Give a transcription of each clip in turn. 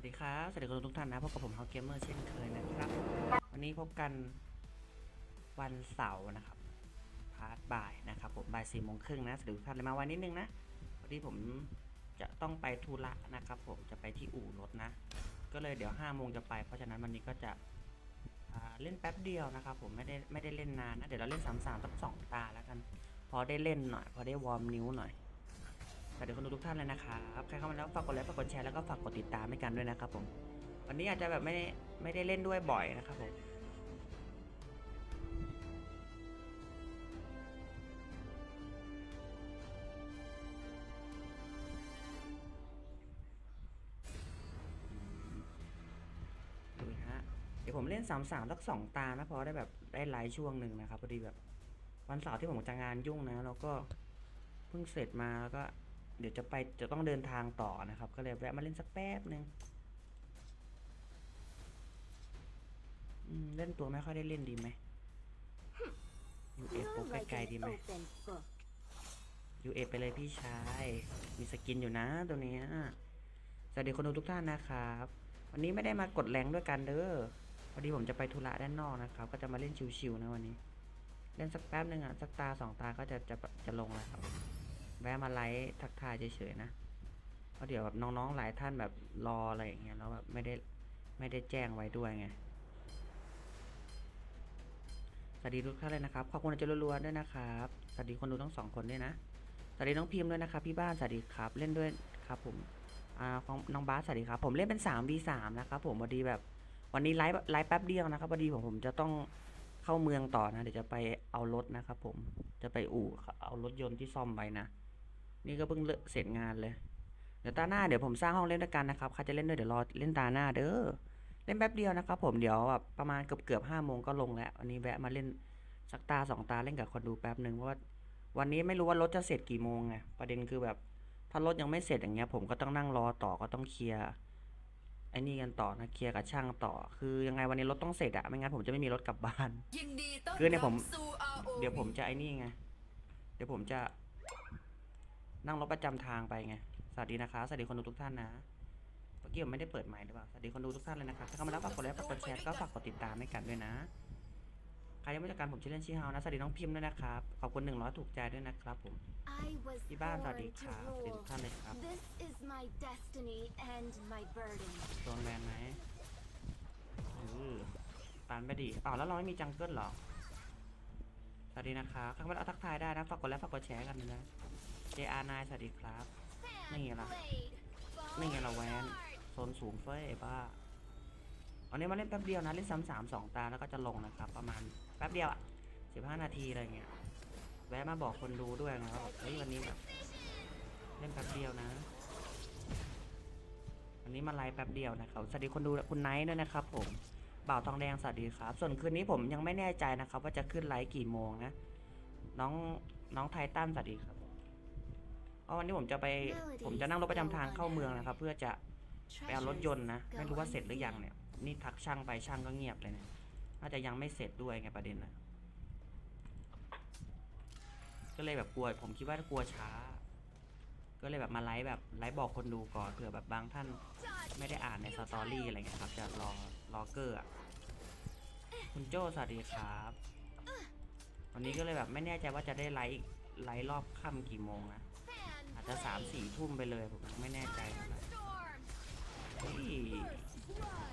วัสดีครับ สวัสดีคุณทุกท่านนะพบกับผมเฮาเกมเมอร์เช่นเคยนะครับ วันนี้พบกันวันเสาร์นะครับ พาร์ทบ่ายนะครับผมบ่ายสี่โมงครึ่งนะ สวัสดีทุกท่านเลยมาวันนิดนึงนะวันนี้ผมจะต้องไปธุระนะครับ ผมจะไปที่อู่รถนะ ก็เลยเดี๋ยวห้าโมงจะไป เพราะฉะนั้นวันนี้ก็จะเล่นแป๊บเดียวนะครับ ผมไม่ได้ไม่ได้เล่นนานนะ เดี๋ยวเราเล่นสามสามสักสองตาแล้วกัน พอได้เล่นหน่อย พอได้วอร์มนิ้วหน่อย วัสดีคนดูทุกท่านเลยนะครับใครเข้ามาแล้วฝากกดไลค์ฝากกดแชร์แล้วก็ฝากกดติดตามให้กันด้วยนะครับผมวันนี้อาจจะแบบไม่ได้ไม่ได้เล่นด้วยบ่อยนะครับผมดูฮะเดี๋ยวผมเล่นสามสามสักสองตานะเพอได้แบบได้ไลฟ์ช่วงหนึ่งนะครับพอดีแบบวันเสาร์ที่ผมจะงานยุ่งนะแล้วก็เพิ่งเสร็จมาแล้วก็ เดี๋ยวจะไปจะต้องเดินทางต่อนะครับ ก็เลยแวะมาเล่นสักแป๊บหนึ่งอืมเล่นตัวไม่ค่อยได้เล่นดีไหม UF โป You're ใก like ล้ an ๆดีไหม open book. UF ไปเลยพี่ชาย มีสกินอยู่นะตัวเนี้ยสวัสดีคนดูทุกท่านนะครับ วันนี้ไม่ได้มากดแรงด้วยกันเด้อพอดีผมจะไปธุระด้านนอกนะครับ ก็จะมาเล่นชิวๆนะวันนี้ เล่นสักแป๊บหนึ่งอะสักตาสองตาก็จะจะจะลงแล้วครับ แวะมาไลฟ์ทักทายเฉยๆนะเพราะเดี๋ยวแบบน้องๆหลายท่านแบบรออะไรอย่างเงี้ยแล้วแบบไม่ได้ไม่ได้แจ้งไว้ด้วยไงสวัสดีทุกท่านเลยนะครับขอบคุณอาจารย์รัวๆด้วยนะครับสวัสดีคนดูทั้งสองคนด้วยนะสวัสดีน้องพิมพ์ด้วยนะครับพี่บ้านสวัสดีครับเล่นด้วยครับผมอ่าของน้องบาสสวัสดีครับผมเล่นเป็น 3 v 3นะครับผมพอดีแบบวันนี้ไลฟ์ไลฟ์แป๊บเดียวนะครับพอดีผมผมจะต้องเข้าเมืองต่อนะเดี๋ยวจะไปเอารถนะครับผมจะไปอู่เอารถยนต์ที่ซ่อมไว้นะ นี่ก็เพิ่งเลิกเสร็จงานเลย เดี๋ยวตาหน้าเดี๋ยวผมสร้างห้องเล่นด้วยกันนะครับใครจะเล่นด้วยเดี๋ยวรอเล่นตาหน้าเด้อ เล่นแป๊บเดียวนะครับผมเดี๋ยวแบบประมาณเกือบเกือบห้าโมงก็ลงแล้ววันนี้แวะมาเล่นสักตาสองตาเล่นกับคนดูแป๊บหนึ่งเพราะว่าวันนี้ไม่รู้ว่ารถจะเสร็จกี่โมงไงประเด็นคือแบบถ้ารถยังไม่เสร็จอย่างเงี้ย ผมก็ต้องนั่งรอต่อก็ต้องเคลียร์ไอ้นี่กันต่อนะเคลียร์กับช่างต่อ คือยังไงวันนี้รถต้องเสร็จอะไม่งั้นผมจะไม่มีรถกลับบ้านยินดีต้อนคือเนี่ยรัผมสู่ ROV เดี๋ยวผมจะไอ้นี่ไงเดี๋ยวผมจะ นั่งรถประจำทางไปไง สวัสดีนะคะ สวัสดีคนดูทุกท่านนะเมื่อกี้ผมไม่ได้เปิดไมค์หรือเปล่า สวัสดีคนดูทุกท่านเลยนะครับ ถ้าเข้ามาแล้วฝากกดไลค์ฝากกดแชร์ก็ฝากกดติดตามให้กันด้วยนะ ใครยังไม่รู้จักกันผมชื่อเล่นชื่อเฮานะ สวัสดีน้องพิมพ์ด้วยนะครับ ขอบคุณหนึ่งร้อยถูกใจด้วยนะครับผม I was ที่บ้านสวัสดี born ครับ to สวัสดีทุก rule. ท่านเลยครับ This is my destiny and my burden. โดนแบนไหมอือตันไปดิอ้าวแล้วเราไม่มีจังเกิลเหรอ สวัสดีนะครับเข้ามาแล้วทักทายได้นะ ฝากกดไลค์ฝากกดแชร์กันนะ JR9 สวัสดีครับ นี่ไงล่ะนี่ไงเราแวนโซนสูงเฟ้ยไอ้บ้าวันนี้มาเล่นแป๊บเดียวนะ เล่นซ้ำสามสองตาแล้วก็จะลงนะครับ ประมาณแป๊บเดียวอะสิบห้านาทีอะไรเงี้ย แวะมาบอกคนดูด้วยนะว่าแบบเฮ้ยวันนี้แบบเล่นแป๊บเดียวนะวันนี้มาไลฟ์แป๊บเดียวนะครับ สวัสดีคนดูคุณไนท์ด้วยนะครับ ผม บ่าวทองแดงสวัสดีครับ ส่วนคืนนี้ผมยังไม่แน่ใจนะครับ ว่าจะขึ้นไลฟ์กี่โมงนะ น้องน้องไททันสวัสดีครับ เพราะวันนี้ผมจะไปผมจะนั่งรถประจำทางเข้าเมืองนะครับ เพื่อจะไปเอารถยนต์นะไม่รู้ว่าเสร็จหรือยังเนี่ยนี่ทักช่างไปช่างก็เงียบเลยเนี่ยน่าจะยังไม่เสร็จด้วยไงประเด็นนะก็เลยแบบกลัวผมคิดว่ากลัวช้า ก็เลยแบบมาไลฟ์แบบไลฟ์บอกคนดูก่อนเผื่อแบบบางท่านไม่ได้อ่านในสตอรี่อะไรเงี้ยครับจะรอรอเกอร์อะคุณโจสวัสดีครับ วันนี้ก็เลยแบบไม่แน่ใจว่าจะได้ไลฟ์อีกไลฟ์รอบค่ำกี่โมงนะ Fan อาจจะสามสี่ทุ่มไปเลยผมไม่แน่ใจเท่าไหร่ storm. เฮ้ย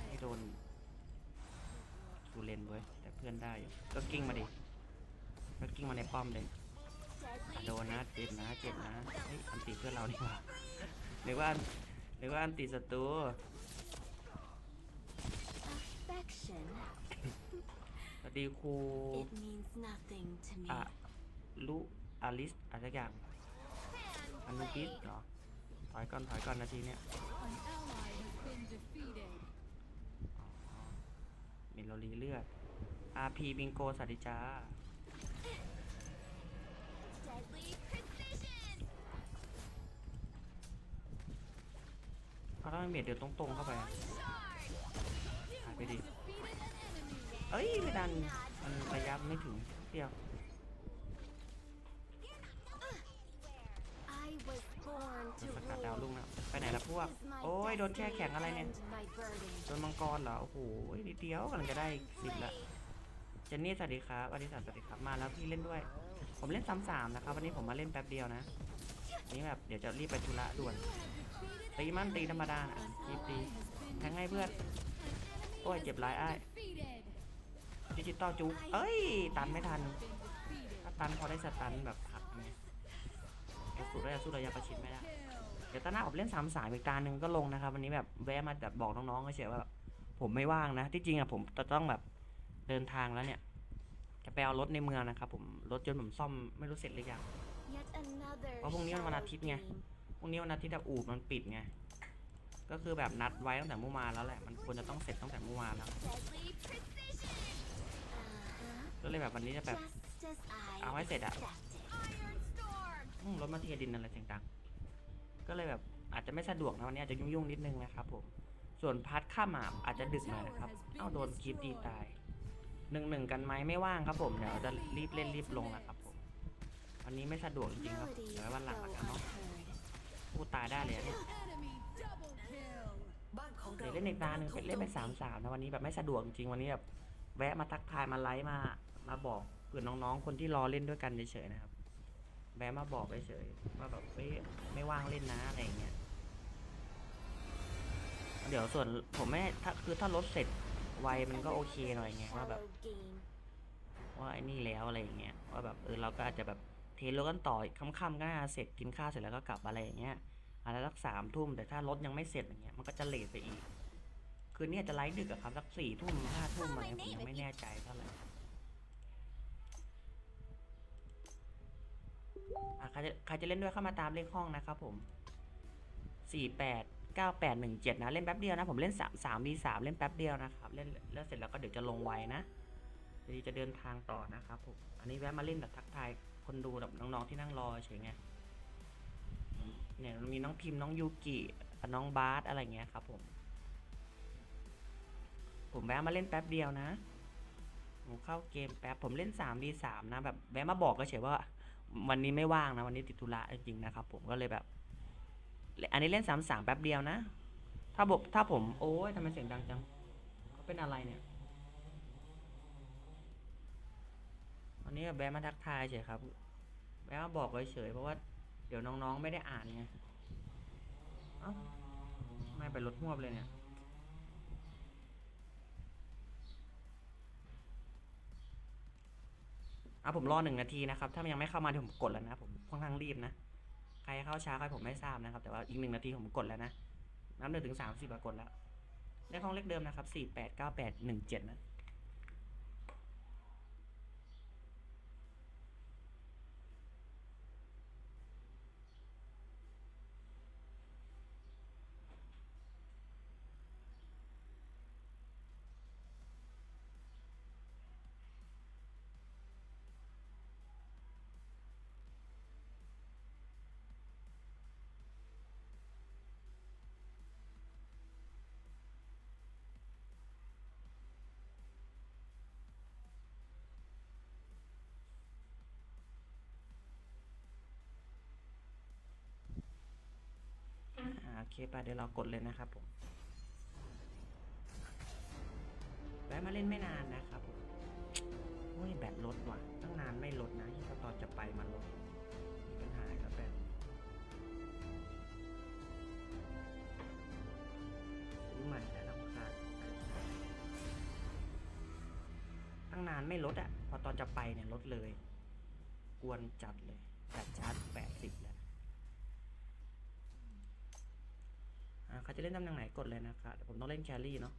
ไม่โดนทูเลนเว้ยแต่เพื่อนได้อยู่ก็กิ้งมาดิก็กิ้งมาในป้อมเลย Deadly โดนนะเจ็บนะเจ็บนะเฮ้ยอันติเพื่อนเราดีกว่าหรือว่าอันหรือว่าอันติศัตรู affection. สวัสดีครู It means nothing to me. อะลุอาลิสอะไรสักอย่าง Fan อันุบิส blade. เหรอถอยก่อนถอยก่อนนาทีเนี้ย An ally has been defeated มีโรลีเลือด RP บิงโกสวัสดีจ้าเขาต้องเมียดเดี๋ยวตรงๆเข้าไปหายไปดิ เอ้ยไม่ดัน มันระยะไม่ถึงเดียว สกัดดาวลุ่งนะไปไหนละพวก โอ้ยโดนแช่แข็งอะไรเนี่ยโดนมังกรเหรอโอ้โหนิดเดียวกำลังจะได้สิบละเจนนี่สวัสดีครับอดิสันสวัสดีครับมาแล้วพี่เล่นด้วย ผมเล่นซ้ำสามนะครับวันนี้ผมมาเล่นแป๊บเดียวนะนี่แบบเดี๋ยวจะรีบไปธุระด่วนตีมั่นตีธรรมดานะรีบตีแทงให้เพื่อนโอ้ยเจ็บหลายอ้ายดิจิตอลจุกเอ้ย ตันไม่ทันถ้าตันพอได้สตันแบบหักไงเอสูระยะสู้ระยะประชิดไม่ได้ เดี๋ยวตาหน้าผมเล่นสามสายอีกตาหนึ่งก็ลงนะครับ วันนี้แบบแวะมาแบบบอกน้องๆเฉยๆว่าแบบผมไม่ว่างนะ ที่จริงอะผมจะต้องแบบเดินทางแล้วเนี่ย จะไปเอารถในเมืองนะครับผมรถจนผมซ่อมไม่รู้เสร็จหรือยัง Yet another เพราะพรุ่งนี้มันวันอาทิตย์ไง shallow game. พรุ่งนี้วันอาทิตย์อะอู่มันปิดไง ก็คือแบบนัดไว้ตั้งแต่เมื่อวานแล้วแหละ มันควรจะต้องเสร็จตั้งแต่เมื่อวานแล้ว Deadly precision. Uh-huh. ก็เลยแบบวันนี้จะแบบ Just as I เอาให้เสร็จอะ expected. Iron Storm. อืมรถมาเทียดินอะไรเสียงดัง ก็เลยแบบอาจจะไม่สะดวกนะวันนี้อาจจะยุ่งๆนิดนึงนะครับผม ส่วนพาร์ทข้ามอะอาจจะดึกหน่อยนะครับ เอ้าโดนคลิปตีตายหนึ่งหนึ่งกันไหมไม่ว่างครับผมเดี๋ยวจะรีบเล่นรีบลงนะครับผมวันนี้ไม่สะดวกจริงๆครับเดี๋ยววันหลังละกันเนาะพูดตายได้เลยเนี่ยเดี๋ยวเล่นอีกตาหนึ่งเป็นเล่นเป็นสามสามนะวันนี้แบบไม่สะดวกจริงๆวันนี้แบบแวะมาทักทายมาไลฟ์มามาบอกเผื่อน้องๆคนที่รอเล่นด้วยกันเฉยๆนะครับ แวะมาบอกเฉยว่าแบบเอ้ยไม่ว่างเล่นนะอะไรเงี้ยเดี๋ยวส่วนผมไม่ถ้าคือถ้ารถเสร็จไวมันก็โอเคหน่อยไงว่าแบบ ว่าไอ้นี่แล้วอะไรอย่างเงี้ยว่าแบบเออเราก็อาจจะแบบเทรถกันต่อค่ำๆก็น่าเสร็จกินข้าวเสร็จแล้วก็กลับอะไรอย่างเงี้ยอาจจะสักสามทุ่มแต่ถ้ารถยังไม่เสร็จอย่างเงี้ยมันก็จะเลทไปอีก คืนนี้อาจะไลฟ์ดึกอะครับสักสี่ทุ่มห้าทุ่มอะไรเงี้ยผมยังไม่แน่ใจเท่าไหร่ อะใครจะใครจะเล่นด้วยเข้ามาตามเลขห้องนะครับผมสี่แปดเก้าแปดหนึ่งเจ็ดนะเล่นแป๊บเดียวนะผมเล่นสามสามวีสามเล่นแป๊บเดียวนะครับเล่นแล้วเสร็จแล้วก็เดี๋ยวจะลงไวนะเดี๋ยวจะเดินทางต่อนะครับผมอันนี้แวะมาเล่นแบบทักทายคนดูแบบน้องๆที่นั่งรอเฉยไงเนี่ยมีน้องพิมพ์น้องยูกิน้องบาสอะไรเงี้ยครับผม ผมแวะมาเล่นแป๊บเดียวนะผมเข้าเกมแป๊บผมเล่น3 v 3นะแบบแวะมาบอกก็เฉยว่า วันนี้ไม่ว่างนะวันนี้ติดธุระจริงๆนะครับ ผมก็เลยแบบ อันนี้เล่น3 3แป๊บเดียวนะ ถ้าบอกถ้าผม โอ้ยทำไมเสียงดังจังเขาเป็นอะไรเนี่ยวันนี้แวะมาทักทายเฉยครับแวะมาบอกเฉยเพราะว่าเดี๋ยวน้องๆไม่ได้อ่านไงเอ้าไม่ไปรถหวบเลยเนี่ย อะผมรอหนึ่งนาทีนะครับ ถ้ามันยังไม่เข้ามาเดี๋ยวผมกดแล้วนะ ผมค่อนข้างรีบนะ ใครเข้าช้าใครผมไม่ทราบนะครับ แต่ว่าอีกหนึ่งนาทีผมกดแล้วนะ น้ำเดือดถึงสามสิบกดแล้ว ได้ขห้องเลขเดิมนะครับสี่แปดเก้าแปดหนึ่งเจ็ดนะ เคไปเดี๋ยวเรากดเลยนะครับผมแวะมาเล่นไม่นานนะครับผมโอ้ยแบตลดว่ะ ตั้งนานไม่ลดนะที่ตอนจะไปมันลดมีปัญหากับแบตซื้อใหม่แต่ลำคาตั้งนานไม่ลดอะพอตอนจะไปเนี่ยลดเลย กวนจัดเลยจัดชาร์จแปดสิบแล้ว อ่าใคร จะเล่นตำแหน่งไหนกดเลยนะครับเดี๋ยวผมต้องเล่นแครี่เนาะ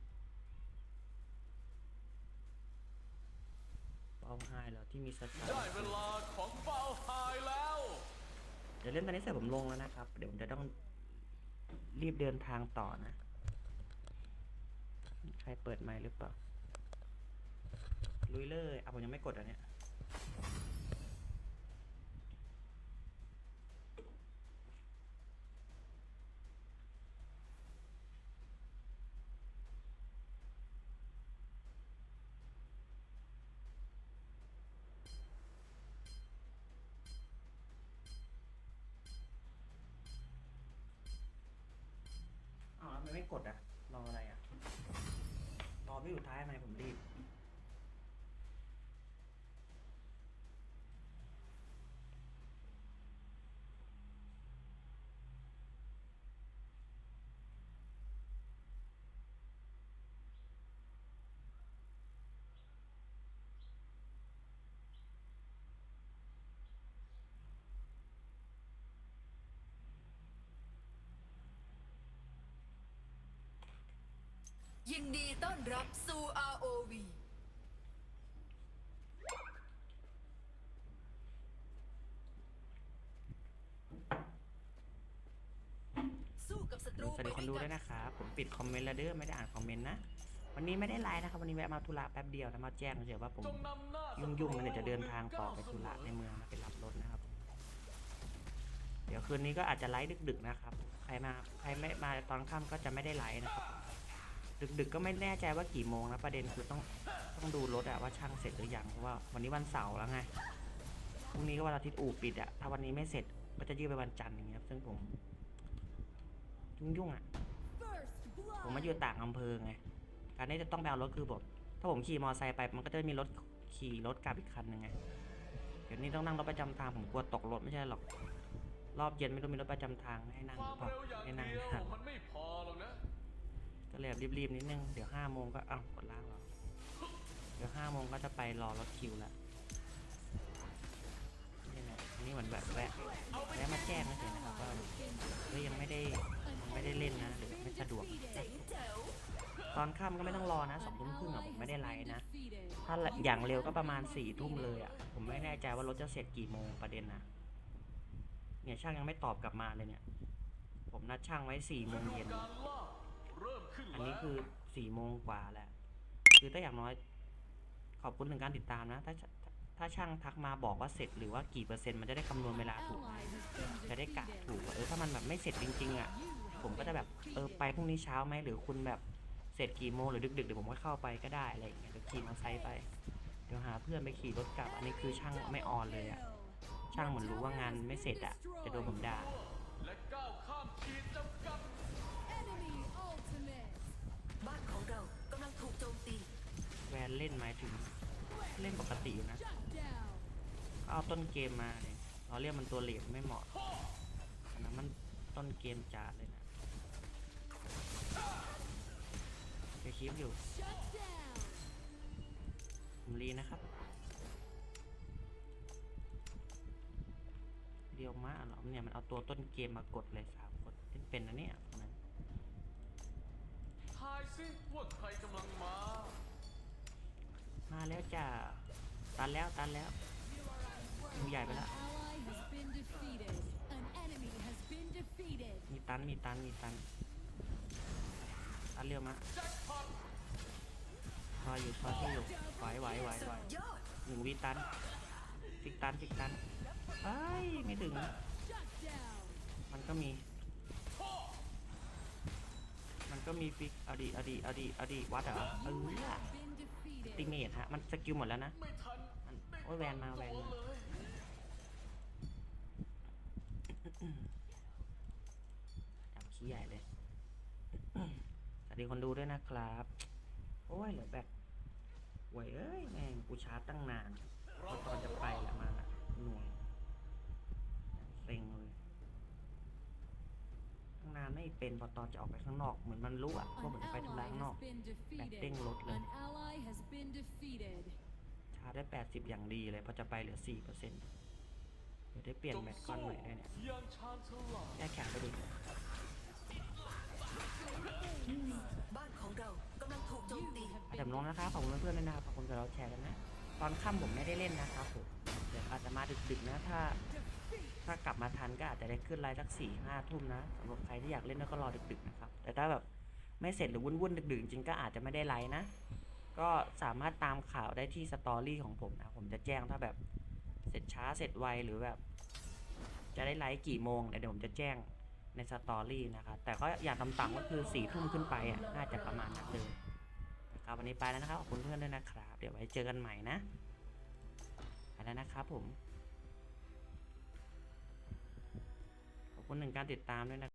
เป้าไฮแล้วที่มีสตาได้ร์เวลาของเบาไฮแล้ว เดี๋ยวเล่นตอนนี้เสร็จผมลงแล้วนะครับ เดี๋ยวผมจะต้องรีบเดินทางต่อนะ ใครเปิดไมค์หรือเปล่าลุยเลยอะผมยังไม่กดอะเนี่ยายทำไมผมรีบ ยินดีต้อนรับสู่ ROV สู้กับศัตรูสวัสดีคนดูด้วยนะครับผมปิดคอมเมนต์แล้วเด้อไม่ได้อ่านคอมเมนต์นะ วันนี้ไม่ได้ไลน์นะครับ วันนี้แวะมาธุระแป๊บเดียวแล้วมาแจ้งเฉยๆว่าผมจงนำหน้าศัตรูยุ่งๆมันเดี๋ยวจะเดินทางต่อไปธุระในเมืองนะไปรับรถนะครับ เดี๋ยวคืนนี้ก็อาจจะไลฟ์ดึก ๆนะครับ ใครมาใครไม่มาตอนค่ำก็จะไม่ได้ไลฟ์นะครับ ดึกๆก็ไม่แน่ใจว่ากี่โมงนะประเด็นคือต้องต้องดูรถอะว่าช่างเสร็จหรือยังเพราะว่าวันนี้วันเสาร์แล้วไงพรุ่งนี้ก็วันอาทิตย์อู่ปิดอะถ้าวันนี้ไม่เสร็จก็จะยืดไปวันจันทร์อย่างเงี้ยครับซึ่งผมยุ่งๆอะผมมาอยู่ต่างอำเภอไงการที่จะต้องไปเอารถคือแบบถ้าผมขี่มอไซค์ไปมันก็จะมีรถขี่รถกลับอีกคันหนึ่งไงเดี๋ยวนี้ต้องนั่งรถประจำทางผมกลัวตกรถไม่ใช่หรอก รอบเย็นไม่รู้มีรถประจำทางให้นั่งคหวารืมอเปล่าเร็วอย่างให้นั่งเดียวนะครับมันไม่พอหรอกนะ ก็เลยบรีบๆนิดนึง เดี๋ยวห้าโมงก็เอ้ากดล้างหรอ เดี๋ยวห้าโมงก็จะไปรอรถคิวแล้วนี่แหละนนี้เหมือนแบบแวะแวะมาแจ้งเฉยนะครับว่าเฮ้ยยังไม่ได้ยังไม่ได้เล่นนะหรือไม่สะดวก ตอนค่ำก็ไม่ต้องรอนะสองทุ่มครึ่งอะผมไม่ได้ไลน์นะ ถ้าอย่างเร็วก็ประมาณสี่ทุ่มเลยอะผมไม่แน่ใจว่ารถจะเสร็จกี่โมงประเด็นนะเนี่ยช่างยังไม่ตอบกลับมาเลยเนี่ย ผมนัดช่างไว้สี่โมงเย็น เริ่มขึ้นอันแล้วนี้คือสี่โมงกว่าแหละ คือถ้าอย่างน้อย ขอบคุณถึงการติดตามนะ ถ้าถ้าช่างทักมาบอกว่าเสร็จหรือว่ากี่เปอร์เซ็นต์มันจะได้คำนวณเวลาถูก Ally has been จะได้กะ defeated. ถูกว่าเออถ้ามันแบบไม่เสร็จจริงๆอะ You have ผมก็จะแบบเออไปพรุ่งนี้เช้าไหมหรือคุณแบบเสร็จกี่โมงหรือดึกๆเดี๋ยวผมก็เข้าไปก็ได้อะไรอย่างเงี้ยเดี๋ยวขี่มอเตอร์ไซค์ไป เดี๋ยวหาเพื่อนไปขี่รถกลับ อันนี้คือช่างไม่ออนเลยอะ ช่างเหมือนรู้ว่างานไม่เสร็จอะ จะโดนผมด่า นเล่นหมายถึงเล่นปกติอยู่นะก็เอาต้นเกมมาเนี่ยเราเรียกมันตัวเหลวไม่เหมาะนนั้นมันต้นเกมจ๋าเลยนะเดี๋ยคลิปอยู่ผมรีนะครับเดียวมาเหรอเนี่ยมันเอาตัวต้นเกมมากดเลยสามคนเล่นเป็นนะเนี่ยคนนั้นทายสิว่าใครกำลังมา มาแล้วจ้าตันแล้วตันแล้วดูใหญ่ไปแล้วมีตันมีตันมีตันตันเรียวมาคพออยอยู่คอยที่อยู่ไหวไหวไหวไหวหนึ่งวิตันฟิกตันฟิกตันไอ้ไม่ถึง มันก็มี มันก็มีฟิกอดีอดีอดีอดีวัดเหรอเออ ฮะมันสกิลหมดแล้วนะมันโอ้ยแวนมาแวนมาเลยจับขี้ใหญ่เลยสวัสดีคนดูด้วยนะครับ โอ้ยเหลือแบบโว้ยเอ้ยแม่งกูชาร์จตั้งนานพอตอนจะไปละมาละหน่วยเซ็งเลยตั้งนานไม่เป็นพอตอนจะออกไปข้างนอกเหมือนมันรู้อะว่า An ผมจะไปธุระ ally ข้างนอก has been แบบเด้ง defeated. รถเลย An ally has been defeated. ชาร์จได้ 80 อย่างดีเลยพอจะไปเหลือ 4%เดี๋ยวได้เปลี่ยนแบตก้อนใหม่ด้วยเนี่ยยังชาญฉลาดแก้แข็งไปดิบ้านของเรากำลังถูกโจม You ตี have แต่ been ลงนะครับขอบคุณเพื่อนๆด้วยนะครับขอบคุณที่เราแชร์กันนะ ตอนค่ำผมไม่ได้เล่นนะครับผมเดี๋ยวอาจจะมาดึกๆนะถ้า defeated. ถ้ากลับมาทันก็อาจจะได้ขึ้นไลน์สักสี่ห้าทุ่มนะสำหรับใครที่อยากเล่นก็รอดึกๆนะครับ แต่ถ้าแบบ ไม่เสร็จหรือวุ่นๆดึกๆจริงๆก็อาจจะไม่ได้ไลน์นะ ก็สามารถตามข่าวได้ที่สตอรี่ของผมนะ ผมจะแจ้งถ้าแบบเสร็จช้าเสร็จไวหรือแบบ จะได้ไลฟ์กี่โมงเดี๋ยวผมจะแจ้งในสตอรี่นะครับแต่ก็อย่างต่ำๆก็คือสี่ทุ่มขึ้นไปอะน่าจะประมาณนั้นเลยนะครับวันนี้ไปแล้วนะครับขอบคุณเพื่อนด้วยนะครับ เดี๋ยวไว้เจอกันใหม่นะไปแล้วนะครับผมขอบคุณหนึ่งการติดตามด้วยนะ